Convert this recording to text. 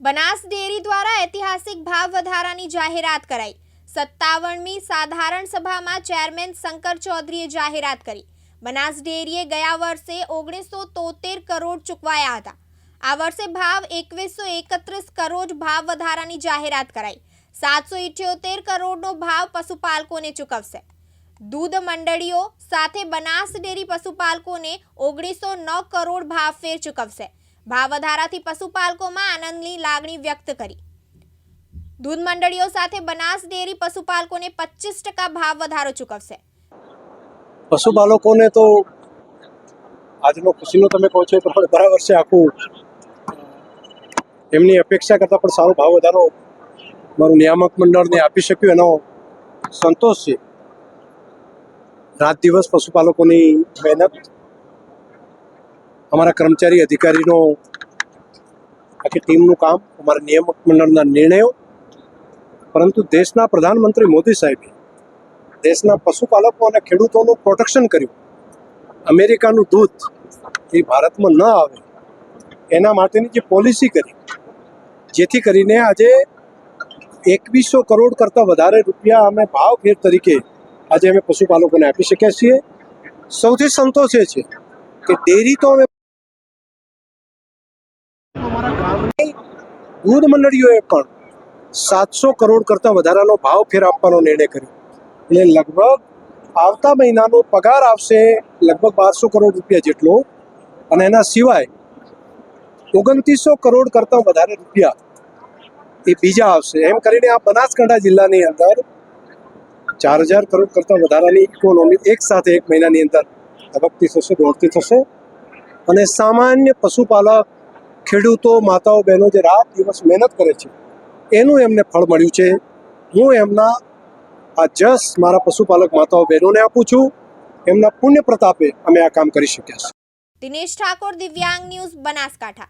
Banas dairy દ્વારા ઐતિહાસિક ભાવ વધારાની જાહેરાત કરાઈ. સત્તાવનમી સાધારણ સભામાં ચેરમેન શંકર ચૌધરીએ જાહેરાત કરી. બનાસ ડેરીએ ગયા વર્ષે ઓગણીસો તોતેર કરોડ ચૂકવાયા હતા. આ વર્ષે ભાવ એકવીસો એકત્રીસ કરોડ ભાવ વધારાની જાહેરાત કરાઈ. સાતસો ઇઠ્યોતેર કરોડનો ભાવ પશુપાલકોને ચૂકવશે. દૂધ મંડળીઓ સાથે બનાસ ડેરી પશુપાલકોને ઓગણીસો નવ કરોડ ભાવ ફેર ચૂકવશે. ભાવ પશુપાલકોમાં આનંદની લાગણી વ્યક્ત કરી. દૂધ મંડળીઓ સાથે બનાસ ડેરી પશુપાલકોને પચીસ ટકા ભાવ વધારો ચૂકવશે. પશુપાલકોને તો આજનો ખુશીનો તમે કહો છો એ બરાબર છે આખું. એમની અપેક્ષા કરતાં પણ સારો ભાવ વધારો મારું નિયામક મંડળને આપી શક્યું. એનો સંતોષ છે. રાત દિવસ પશુપાલકોની મહેનત અમારા કર્મચારી અધિકારીનો આખી ટીમનું કામ, અમારા નિયામક મંડળના નિર્ણયો, પરંતુ દેશના પ્રધાનમંત્રી મોદી સાહેબે દેશના પશુપાલકો અને ખેડૂતોનું પ્રોટેક્શન કર્યું. અમેરિકાનું દૂધ એ ભારતમાં ન આવે, એના માટેની જે પોલિસી કરી, જેથી કરીને આજે એકવીસો કરોડ કરતાં વધારે રૂપિયા અમે ભાવ તરીકે આજે અમે પશુપાલકોને આપી શક્યા છીએ. સૌથી સંતોષ એ છે કે ડેરી તો અમે દૂધ મંડળીઓએ પણ સાતસો કરોડ કરતાં વધારાનો ભાવ ફેર આપવાનો નિર્ણય કર્યો. એટલે લગભગ આવતા મહિનાનો પગાર આવશે લગભગ બારસો કરોડ રૂપિયા જેટલો અને એના સિવાય ઓગણત્રીસો કરોડ કરતાં વધારે રૂપિયા એ બીજા આવશે. એમ કરીને આ બનાસકાંઠા જિલ્લાની અંદર ચાર હજાર કરોડ કરતાં વધારાની ઇકોનોમી એક સાથે એક મહિનાની અંદર ધબકતી થશે દોડતી થશે અને સામાન્ય પશુપાલક ખેડૂતો, માતાઓ, બહેનો જે રાત દિવસ મહેનત કરે છે, એનું એમને ફળ મળ્યું છે. હું એમના આ જસ મારા પશુપાલક માતાઓ, બહેનોને આપું છું. એમના પુણ્ય પ્રતાપે અમે આ કામ કરી શક્યા છીએ. દિનેશ ઠાકોર, દિવ્યાંગ ન્યૂઝ બનાસકાંઠા.